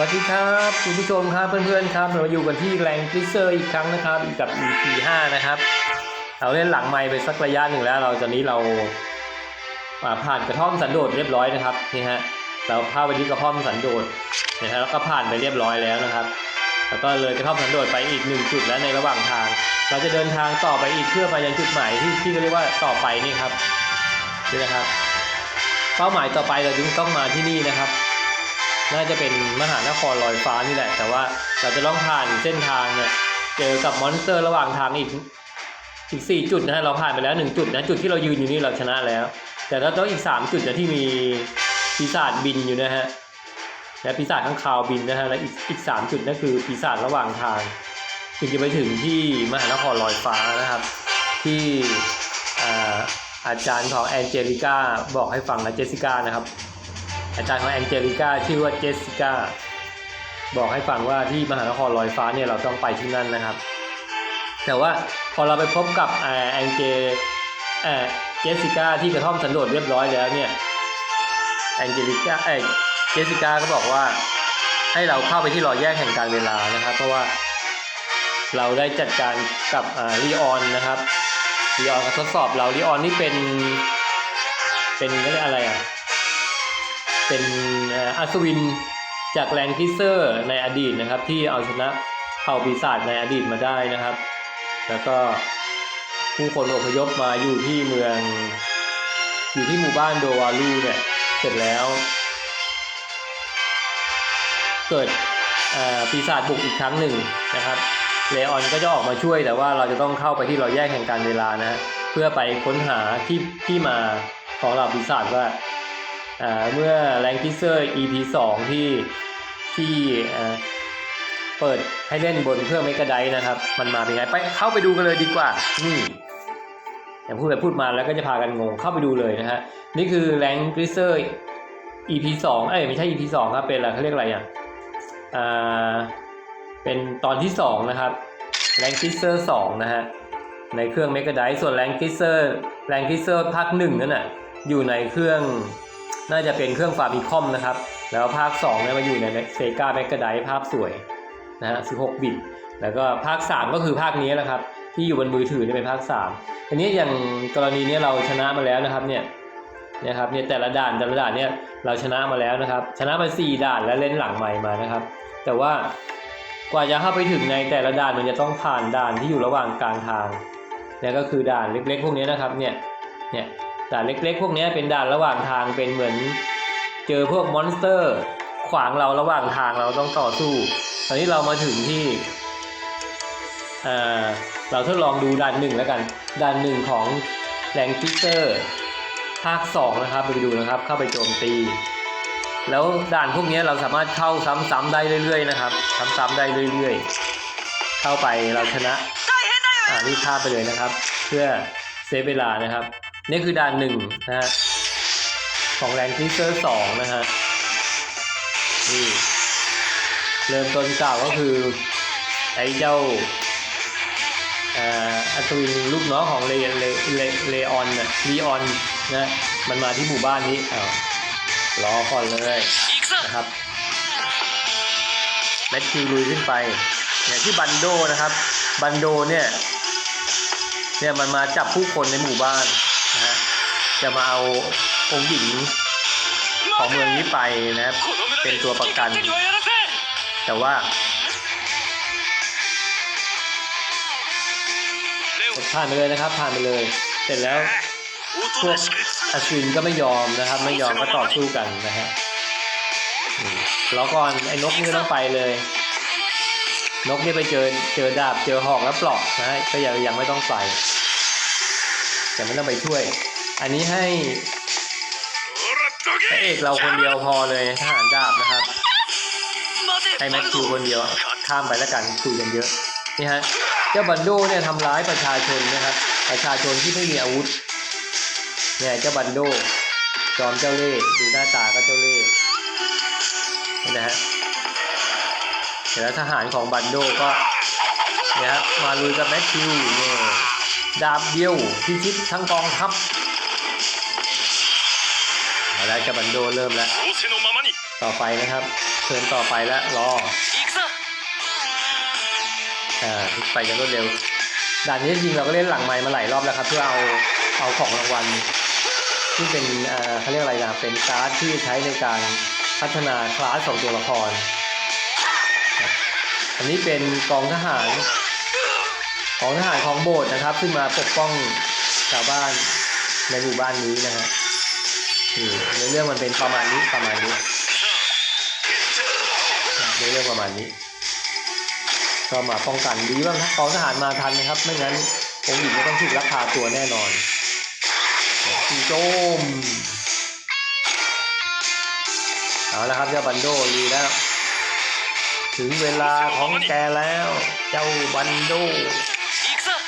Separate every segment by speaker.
Speaker 1: วัสดีครับคุณผู้ชมครับเพื่อนๆครับเราอยู่กันที่แรงกริเซอร์อีกครั้งนะครับอีกกับ EP 5นะครับเราเล่นหลังไมค์ไปสักระยะหนึ่งแล้ว เราตอนนี้เราาผ่านกระท่อมสันโดษเรียบร้อยนะครับนี่ฮะเราเข้าไปที่กระท่อมสันโดษนะฮะแล้วก็ผ่านไปเรียบร้อยแล้วนะครับ แล้วก็เลยกระท่อมสันโดษไปอีกหนึ่งจุดแล้วในระหว่างทาง เราจะเดินทางต่อไปอีกเพื่อไปยังจุดหมายที่ที่เรียกว่าต่อไปนี่ครับนี่นะครับ เป้าหมายต่อไปเราจึงต้องมาที่นี่นะครับ น่าจะเป็นมหานครลอยฟ้านี่แหละ แต่ว่าเราจะต้องผ่านเส้นทางเนี่ยเจอกับมอนสเตอร์ระหว่างทางอีกอีกสี่จุดนะฮะเราผ่านไปแล้วหนึ่งจุดนะจุดที่เรายืนอยู่นี่เราชนะแล้ว แต่เราต้องอีกสามจุดนะที่มีปีศาจบินอยู่นะฮะและปีศาจข้างคาวบินนะฮะและอีกอีกสามจุดนั่นคือปีศาจระหว่างทางถึงจะไปถึงที่มหานครลอยฟ้านะครับ ที่อาอาจารย์ของแอนเจลิก้าบอกให้ฟังนะเจสสิก้านะครับ อาจารย์ของแองเจลิก้าชื่อว่าเจสสิก้าบอกให้ฟังว่าที่มหานครลอยฟ้าเนี่ยเราต้องไปที่นั่นนะครับ แต่ว่าพอเราไปพบกับแองเจเจสสิก้าที่กระท่อมสันโดษเรียบร้อยแล้วเนี่ยแองเจลิก้าเอเจสสิก้าก็บอกว่าให้เราเข้าไปที่รอยแยกแห่งการเวลานะครับ เพราะว่าเราได้จัดการกับลีออนนะครับลีออนก็ทดสอบเราลีออนนี่เป็นเป็นเรียกอะไรอะ เป็นอัศวินจากแรงกิเซอร์ในอดีตนะครับ ที่เอาชนะเผ่าปีศาจในอดีตมาได้นะครับ แล้วก็ผู้คนอพยพมาอยู่ที่เมือง อยู่ที่หมู่บ้านโดวาลูเนี่ยเสร็จแล้ว เกิดปีศาจบุกอีกครั้งหนึ่งนะครับเลออนก็จะออกมาช่วยแต่ว่าเราจะต้องเข้าไปที่รอยแยกแห่งการเวลานะ เพื่อไปค้นหาที่ที่มาของเหล่าปีศาจว่า เมื่อแรงคิเซอร์ EP 2 ที่ที่อ่าเปิดให้เล่นบนเครื่องเมกะไดนะครับ มันมาเป็นไงไปเข้าไปดูกันเลยดีกว่า นี่อย่างพูดไปพูดมาแล้วก็จะพากันงงเข้าไปดูเลยนะฮะ นี่คือแรงคิเซอร์ EP 2 เอ้ยไม่ใช่ EP 2 ครับ เป็นอะไรเขาเรียกอะไรอะอ่าเป็นตอนที่ 2 นะครับแรงคิเซอร์2นะฮะในเครื่องเมกะไดส่วนแรงคิเซอร์แรงคิเซอร์ภาคหนึ่งนั่นน่ะอยู่ในเครื่อง น่าจะเป็นเครื่องฟาร์มิคอมนะครับ แล้วภาค2เนี่ยมาอยู่ในเซกาแมกกาไดภาพสวยนะฮะ 16 บิต แล้วก็ภาค 3 ก็คือภาคนี้แหละครับ ที่อยู่บนมือถือนี่เป็นภาค 3 อันนี้อย่างกรณีนี้เราชนะมาแล้วนะครับเนี่ยนี่ยครับเนี่ยแต่ละด่านแต่ละด่านเนี่ยเราชนะมาแล้วนะครับ ชนะมา4ด่านแล้วเล่นหลังใหม่มานะครับ แต่ว่ากว่าจะเข้าไปถึงในแต่ละด่านมันจะต้องผ่านด่านที่อยู่ระหว่างกลางทางเนี่ยก็คือด่านเล็กๆ พวกนี้นะครับเนี่ยเนี่ย ด่านเล็ก ๆ พวกนี้เป็นด่านระหว่างทางเป็นเหมือน เจอพวกมอนสเตอร์ ขวางเราระหว่างทางเราต้องต่อสู้ ตอนนี้เรามาถึงที่เราทดลองดูด่านหนึ่งแล้วกันด่านหนึ่งของแรงกิเซอร์ภาคสองนะครับไปดูนะครับ เข้าไปโจมตี แล้วด่านพวกนี้เราสามารถเข้าซ้ำๆได้เรื่อย ๆ นะครับ ซ้ำๆได้เรื่อย ๆ เข้าไปเราชนะอ่ารีบข้าไปเลยนะครับ เพื่อเซฟเวลานะครับ นี่คือด่านหนึ่งนะฮะของแรงคริสเซอร์สองนะฮะนี่เริ่มต้นกล่าวก็คือไอ้เจ้าอ่ออัศวินลูกน้องของเลเลเลเลออนน่ะลีออนนะมันมาที่หมู่บ้านนี้อ้าวรอก่อนเลยนะครับแมทธิวลุยขึ้นไปเนี่ยที่บันโดนะครับ บันโดเนี่ยเนี่ยมันมาจับผู้คนในหมู่บ้าน จะมาเอาองค์หญิงของเมืองนี้ไปนะครับ เป็นตัวประกัน แต่ว่าผ่านไปเลยนะครับ ผ่านไปเลย เสร็จแล้วพวกอัศวินก็ไม่ยอมนะครับ ไม่ยอมก็ต่อสู้กันนะฮะอืมรอก่อนไอ้นกนี่ต้องไปเลย นกนี่ไปเจอเจอดาบเจอหอกแล้วปลอกนะฮะก็ยังยังไม่ต้องไปยังไม่ต้องไปช่วย อันนี้ให้พระเอกเราคนเดียวพอเลยทหารดาบนะครับ ให้แมทธิวคนเดียวข้ามไปแล้วกันคุยกันเยอะนี่ฮะเจ้าบันโดเนี่ยทำร้ายประชาชนนะครับ ประชาชนที่ไม่มีอาวุธเนี่ยเจ้าบันโดจอมเจ้าเล่ห์ดูหน้าตาก็เจ้าเล่ห์เห็นนะฮะเสร็จแล้วทหารของบันโดก็เนี่ยฮะมาลุยกับแมทธิวเนี่ยดาบเดียวพิชิตทั้งกองทัพเอา แล้วกับันโดเริ่มแล้ว ต่อไปนะครับเทินต่อไปแล้วรออ่าไปจะรวดเร็วด่านนี้จริงเราก็เล่นหลังไม้มาหลายรอบแล้วครับ เพื่อเอาเอาของรางวัลที่เป็นอ่าเขาเรียกอะไรนะเป็นการ์ดที่ใช้ในการพัฒนาคลาสของตัวละคร อันนี้เป็นกองทหารของทหารของโบสถ์นะครับ ขึ้นมาปกป้องชาวบ้านในหมู่บ้านนี้นะครับ ในเรื่องมันเป็นประมาณนี้ประมาณนี้ในเรื่องประมาณนี้ก็มาป้องกันดีบ้างนะกองทหารมาทันนะครับ ไม่งั้นองค์หญิงก็ต้องถูกรักพาตัวแน่นอนจีโจมเอาละครับเจ้าบันโดดีแล้ว ถึงเวลาของแกแล้ว เจ้าบันโด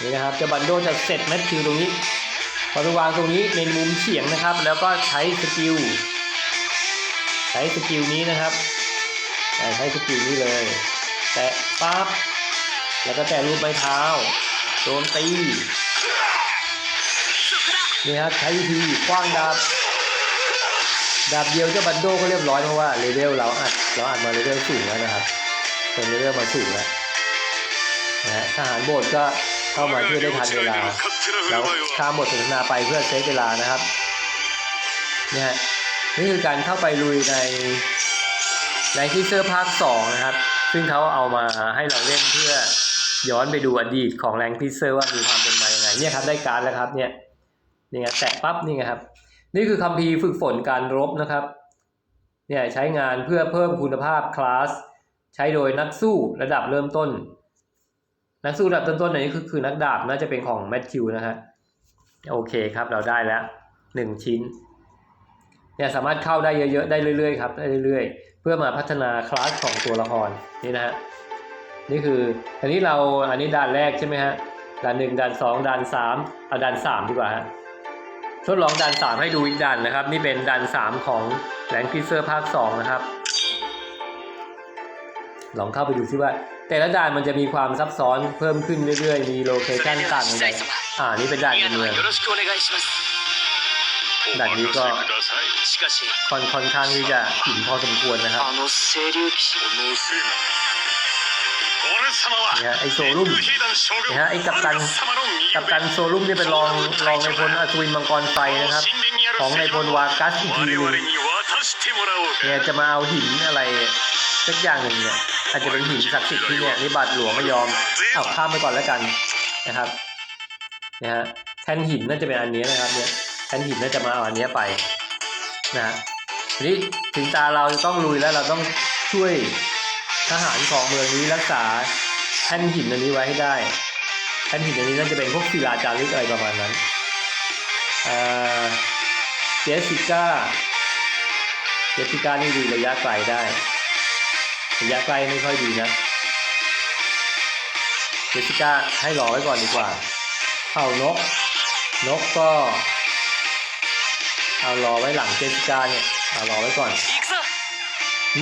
Speaker 1: นี่นะครับเจ้าบันโดจะเสร็จแมตคิวตรงนี้ เราไปวางตรงนี้ในมุมเฉียงนะครับ แล้วก็ใช้สกิลใช้สกิลนี้นะครับใช้สกิลนี้เลย แตะปั๊บแล้วก็แตะรูปใบเท้าโดนตีนี่ครับใช้ทีคว้างดาบดาบเดียวเจ้าบันโดก็เรียบร้อยเพราะว่าเลเวลเราอัดเราอัดมาเลเวลสูงแล้วนะครับเป็นเลเวลมาสูงแล้วนะฮะทหารโบสก็ เข้ามาช่วยได้ทันเวลา แล้วข้ามบทสนทนาไปเพื่อเซฟเวลานะครับเนี่ยฮะนี่คือการเข้าไปลุยในในที่เซอร์ภาคสองนะครับ ซึ่งเขาเอามาให้เราเล่นเพื่อย้อนไปดูอดีตของแรงพิเซอร์ว่ามีความเป็นมาอย่างไงเนี่ยครับได้การแล้วครับเนี่ยนี่ไงแตะปั๊บนี่ไงครับ นี่คือคัมภีร์ฝึกฝนการรบนะครับเนี่ยใช้งานเพื่อเพิ่มคุณภาพคลาส ใช้โดยนักสู้ระดับเริ่มต้น นักสู้ระดับต้นๆอันนี้คือคือนักดาบน่าจะเป็นของแมทธิวนะฮะโอเคครับเราได้แล้วหนึ่งชิ้นเนี่ยสามารถเข้าได้เยอะๆ ได้เรื่อยๆครับได้เรื่อยๆ เพื่อมาพัฒนาคลาสของตัวละครนี่นะฮะนี่คืออันนี้เราอันนี้ด่านแรกใช่ไหมฮะด่านหนึ่งด่านสองด่านสามเอาด่านสามดีกว่าฮะทดลองด่านสามให้ดูอีกด่านนะครับ นี่เป็นด่านสามของแหลงพิเซอร์ภาคสองนะครับ ลองเข้าไปดูซิว่า แต่ละด่านมันจะมีความซับซ้อนเพิ่มขึ้นเรื่อยๆ มีโลเคชั่นต่างกันอ่า นี่เป็นด่านเมืองด่านนี้ก็ค่อนค่อนข้างที่จะหินพอสมควรนะครับ
Speaker 2: เนี่
Speaker 1: ยไอโซลุ่มนี่ฮะไอกับกันกับกันโซลุ่มนี่เป็นรองรองในพลอสุรินมังกรไฟนะครับ ของในพลวากัสอีกทีนึงเนี่ยจะมาเอาหินอะไรสักอย่างหนึ่งเนี่ย อาจจะเป็นหินศักดิ์สิทธิ์ที่เนี่ยนี่บาทหลวงไม่ยอมเอาข้ามไปก่อนแล้วกันนะครับนะฮะแท่นหินน่าจะเป็นอันนี้นะครับเนี่ยแท่นหินน่าจะมาเอาอันนี้ไปนะฮะทีนี้ถึงตาเราจะต้องลุยแล้วเราต้องช่วยทหารของเมืองนี้รักษาแท่นหินอันนี้ไว้ให้ได้แท่นหินอันนี้น่าจะเป็นพวกศิลาจารึกอะไรประมาณนั้นอ่าเจสสิก้าเจสสิก้านี่ดูระยะไกลได้ ระยะใกล้ไม่ค่อยดีนะเจสิก้าให้รอไว้ก่อนดีกว่า เอานก นกก็ เอารอไว้หลังเจสิก้าเนี่ย เอารอไว้ก่อน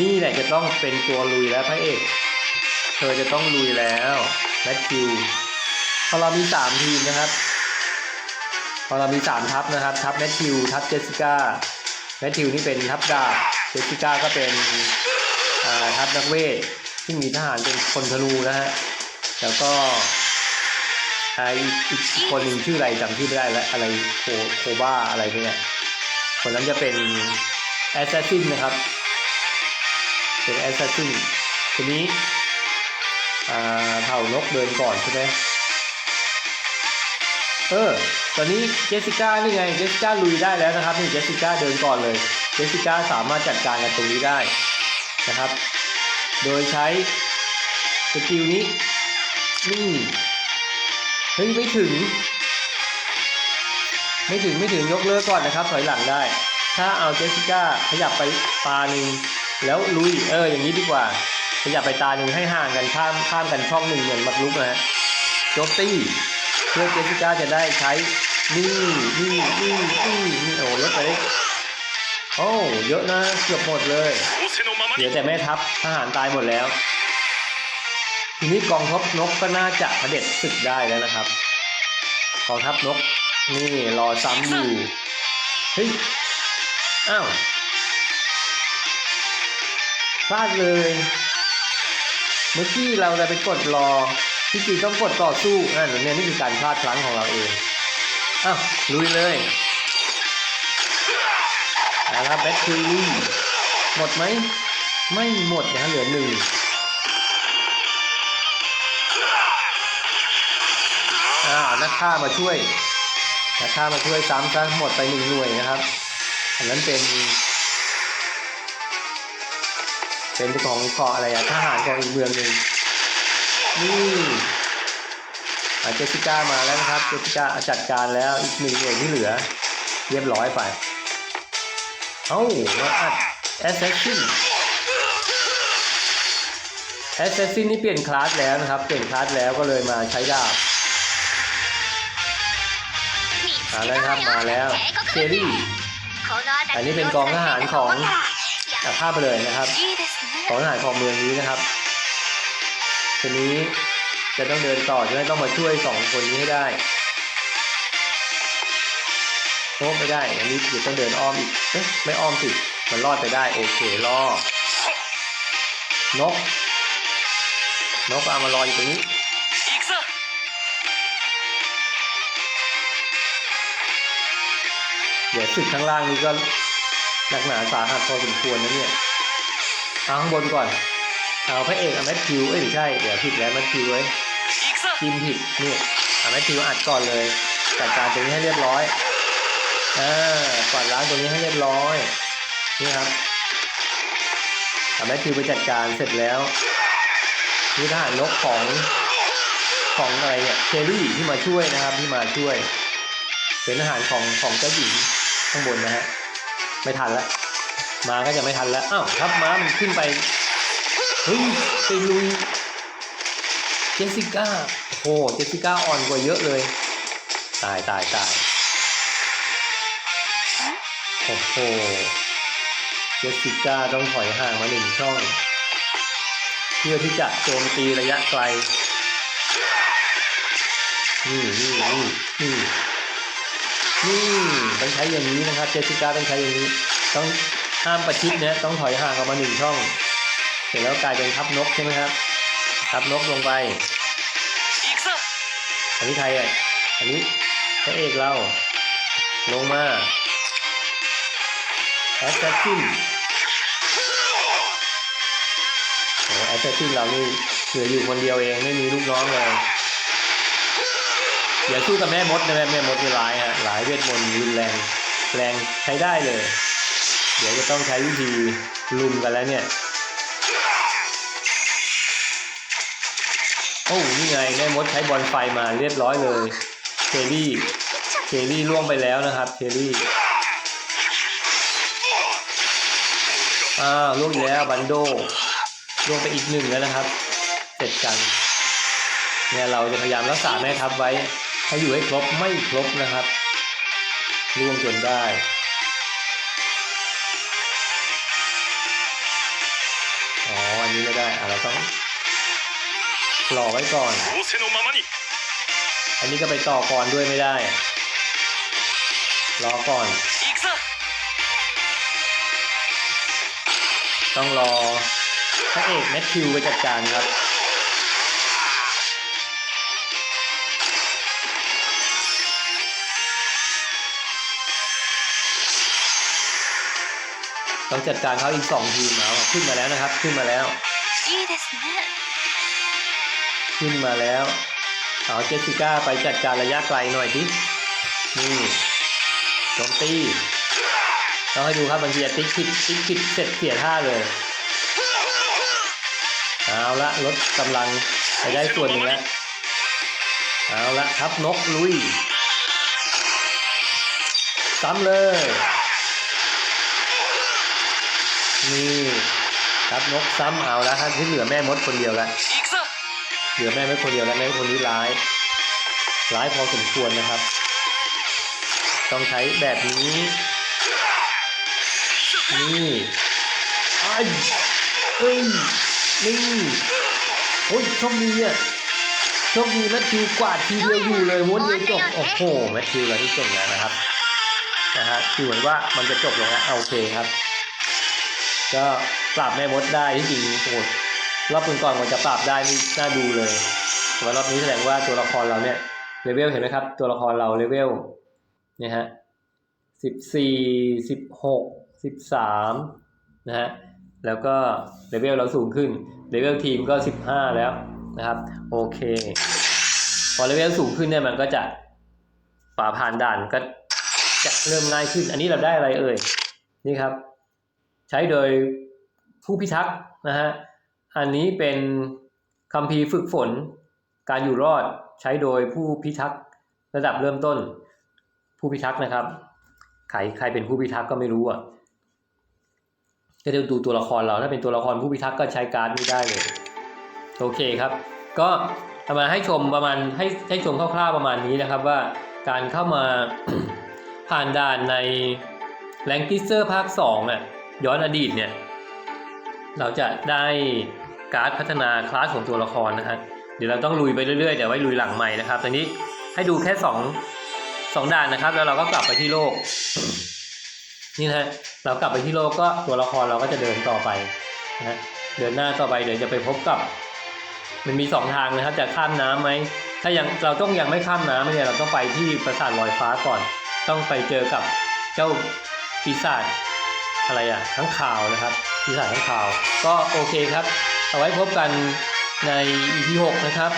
Speaker 1: นี่แหละจะต้องเป็นตัวลุยแล้วพระเอก เธอจะต้องลุยแล้วแมทคิวพอเรามีสามทีมนะครับ พอเรามีสามทัพนะครับ ทัพแมทคิว ทัพเจสิก้า แมทคิวนี่เป็นทัพดาบ เจสิก้าก็เป็น ทัพนักเวทซึ่มีทหารเป็นคนธนูนะฮะแล้วก็อีกอีกคนหนึ่งชื่ออะไรจำชื่อไม่ได้แล้วอะไรโคโคบ้าอะไรเนี่ยคนนั้นจะเป็นแอสซัสซินนะครับ เป็นแอสซัสซินทีนี้อาเผ่านกเดินก่อนใช่ไหมเออ ตอนนี้เจสสิก้านี่ไง เจสสิก้าลุยได้แล้วนะครับ นี่เจสสิก้าเดินก่อนเลย เจสสิก้าสามารถจัดการกันตรงนี้ได้ นะครับ โดยใช้สกิลนี้นี่เฮ้ยไม่ถึง ไม่ถึงไม่ถึงยกเลิกก่อนนะครับถอยหลังได้ ถ้าเอาเจสสิก้าขยับไปตาหนึ่งแล้วลุยเอออย่างนี้ดีกว่า ขยับไปตาหนึ่งให้ห่างกันข้ามข้ามกันช่องหนึ่งเหมือนมักลุกนะฮะโจมตีเพื่อเจสสิก้าจะได้ใช้นี่นี่นี่นี่นี่โอ้ลดไปได้ โอ้เยอะนะเกือบหมดเลยเดี๋
Speaker 2: ย
Speaker 1: วแต่แม่ทัพทหารตายหมดแล้ว ทีนี้กองทัพนกก็น่าจะเผด็จศึกได้แล้วนะครับกองทัพนกนี่รอซ้ำอยู่เฮ้ยอ้าวพลาดเลย เมื่อกี้เราจะไปกดรอที่จริงต้องกดต่อสู้นั่นเนี่ยนี่คือการพลาดครั้งของเราเองอ้าวลุยเลย เอาละแบทคิลี่หมดไหม ไม่หมดนะเหลือหนึ่งอ่านักฆ่ามาช่วยนักฆ่ามาช่วยซ้ำซะหมดไปหนึ่งหน่วยนะครับ อันนั้นเป็น เป็นของเกาะอะไรอะทหารของอีกเมืองหนึ่งนี่อะเจสิก้ามาแล้วนะครับ เจสิก้าจัดการแล้วอีกหนึ่งหน่วยที่เหลือ เรียบร้อยไป เอ้าว่าแอสเซสซินแอสเซสซินนี่เปลี่ยนคลาสแล้วนะครับ เปลี่ยนคลาสแล้วก็เลยมาใช้ดาบมาแล้วครับมาแล้วเชอรี่อันนี้เป็นกองทหารของอากภาพไปเลยนะครับของทหารของเมืองนี้นะครับทีนี้จะต้องเดินต่อจะต้องมาช่วยสองคนนี้ให้ได้ โอ้ไม่ได้ อันนี้จะต้องเดินอ้อมอีกเอ๊ะไม่อ้อมสิมันรอดไปได้ โอเครอนก นกเอามารอยอยู่ตรงนี้เดี๋ยวสุดข้างล่างนี้ก็หนักหนาสาหัสพอสมควรนะเนี่ยเอาข้างบนก่อน เอาพระเอกอแมทธิวเอ้ยใช่ เดี๋ยวผิดแล้วมันธิวไว้ทีมผิดนี่อแมทธิวอัดก่อนเลยจัดการตรงนี้ให้เรียบร้อย อ่ากวาดล้างตรงนี้ให้เรียบร้อย นี่ครับเอาแมทธิวไปจัดการเสร็จแล้วนี่ทหารนกของของอะไรเนี่ยเชอรี่ที่มาช่วยนะครับที่มาช่วย เป็นทหารของของเจ้าหญิงข้างบนนะฮะไม่ทันแล้วมาก็จะไม่ทันแล้วอ้าวครับม้ามันขึ้นไปเฮ้ยไปลุยเจสสิก้าโอ้เจสสิก้าอ่อนกว่าเยอะเลย ตายตายตาย โอ้โหเจสสิก้าต้องถอยห่างมาหนึ่งช่อง เพื่อที่จะโจมตีระยะไกล นี่นี่นี่นี่นี่ต้องใช้อย่างนี้นะครับ เจสสิก้าต้องใช้อย่างนี้ ต้องห้ามประชิดเนี่ยต้องถอยห่างออกมาหนึ่งช่อง เสร็จแล้วกลายเป็นทับนกใช่ไหมครับ ทับนกลงไป อันนี้ใครอะ อันนี้พระเอกเรา ลงมา แอสซัสซินโอ้แอสซัสซินเรานี่เหลืออยู่คนเดียวเองไม่มีลูกน้องเลยอย่าสู้กับแม่มดนะแม่แม่มดนี่ร้ายฮะหลายเวทมนต์รุนแรงแรงใช้ได้เลย เดี๋ยวจะต้องใช้วิธีลุมกันแล้วเนี่ยโอ้นี่ไงแม่มดใช้บอลไฟมาเรียบร้อยเลยเชอรี่เชอรี่ล่วงไปแล้วนะครับเชอรี่ อ้าล่วงกแล้วบันโดล่วงไปอีกหนึ่งแล้วนะครับ เสร็จกัน เนี่ยเราจะพยายามรักษาแม่ทับไว้ให้อยู่ให้ครบไม่ครบนะครับล่วงจนได้อ๋ออันนี้ไม่ได้เราต้องหล่อไว้ก่อน อันนี้ก็ไปต่อก่อนด้วยไม่ได้ รอก่อน ต้องรอพระเอกแมทธิวไปจัดการครับ ต้องจัดการเขาอีกสองทีมแล้วขึ้นมาแล้วนะครับ ขึ้นมาแล้ว ขึ้นมาแล้วเอาเจสสิก้าไปจัดการระยะไกลหน่อยทีนี่โจมตี เราให้ดูครับบางทีติ๊กผิดติ๊กผิดเสร็จเสียท่าเลยเอาละลดกำลังไปได้ส่วนหนึ่งแล้วเอาละทับนกลุยซ้ำเลยนี่ทับนกซ้ำเอาแล้วท่าที่เหลือแม่มดคนเดียวละเหลือแม่ไม่คนเดียวแล้วแม่คนนี้ร้ายร้ายพอสมควรนะครับ ต้องใช้แบบนี้ นี่ไอ้เอ้ยนี่โอ้ยโชคดีอะโชคดีแมทธิวกวาดทีเดียวอยู่เลยม้วนเดียวจบโอ้โหแมทธิวเราที่เก่งแล้วนะครับนะฮะดูเหมือนว่ามันจะจบลงแล้วเอาโอเคครับ ก็ปราบแม่มดได้ที่จริงโหดรอบก่อนๆมันจะปราบได้นี่น่าดูเลยแต่ว่ารอบนี้แสดงว่าตัวละครเราเนี่ยเลเวลเห็นไหมครับ ตัวละครเราเลเวลเนี่ยฮะสิบสี่สิบหก สิบสามนะฮะแล้วก็เลเวลเราสูงขึ้นเลเวลทีมก็สิบห้าแล้วนะครับโอเค พอเลเวลสูงขึ้นเนี่ยมันก็จะฝ่าผ่านด่านก็จะเริ่มง่ายขึ้น อันนี้เราได้อะไรเอ่ยนี่ครับ ใช้โดยผู้พิทักษ์นะฮะอันนี้เป็นคัมภีฝึกฝน การอยู่รอดใช้โดยผู้พิทักษ์ระดับเริ่มต้น ผู้พิทักษ์นะครับใครใครเป็นผู้พิทักษ์ก็ไม่รู้อะ ก็จะดูตัวละครเราถ้าเป็นตัวละครผู้พิทักษ์ก็ใช้การ์ดไม่ได้เลยโอเคครับ ก็เอามาให้ชมประมาณให้ให้ชมคร่าวๆประมาณนี้นะครับว่าการเข้ามาผ่านด่านในแรงกิสเซอร์ภาค2อะย้อนอดีตเนี่ย เราจะได้การ์ดพัฒนาคลาสของตัวละครนะฮะเดี๋ยวเราต้องลุยไปเรื่อยๆเดี๋ยวไว้ลุยหลังใหม่นะครับตอนนี้ให้ดูแค่สองสองด่านนะครับ แล้วเราก็กลับไปที่โลก นี่นะฮะเรากลับไปที่โลกก็ตัวละครเราก็จะเดินต่อไปนะฮะเดินหน้าต่อไปเดี๋ยวจะไปพบกับ มันมีสองทางนะครับจะข้ามน้ำไหมถ้ายังเราต้องยังไม่ข้ามน้ำเนี่ยเราต้องไปที่ปราสาทลอยฟ้าก่อน ต้องไปเจอกับเจ้าปีศาจอะไรอะทั้งข่าวนะครับปีศาจทั้งข่าว ก็โอเคครับ เอาไว้พบกันใน EP 6นะครับ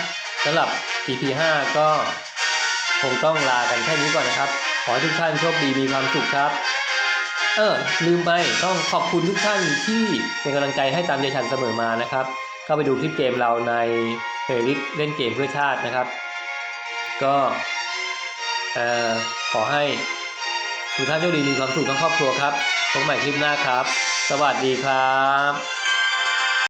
Speaker 1: สำหรับ EP 5ก็คงต้องลากันแค่นี้ก่อนนะครับ ขอให้ทุกท่านโชคดีมีความสุขครับ เออลืมไปต้องขอบคุณทุกท่านที่เป็นกำลังใจให้ตามใจฉันเสมอมานะครับเข้าไปดูคลิปเกมเราในเพลย์ลิสเล่นเกมเพื่อชาตินะครับ ก็เออขอให้ทุกท่านโชคดีมีความสุขทั้งครอบครัวครับพบใหม่คลิปหน้าครับ สวัสดีครับ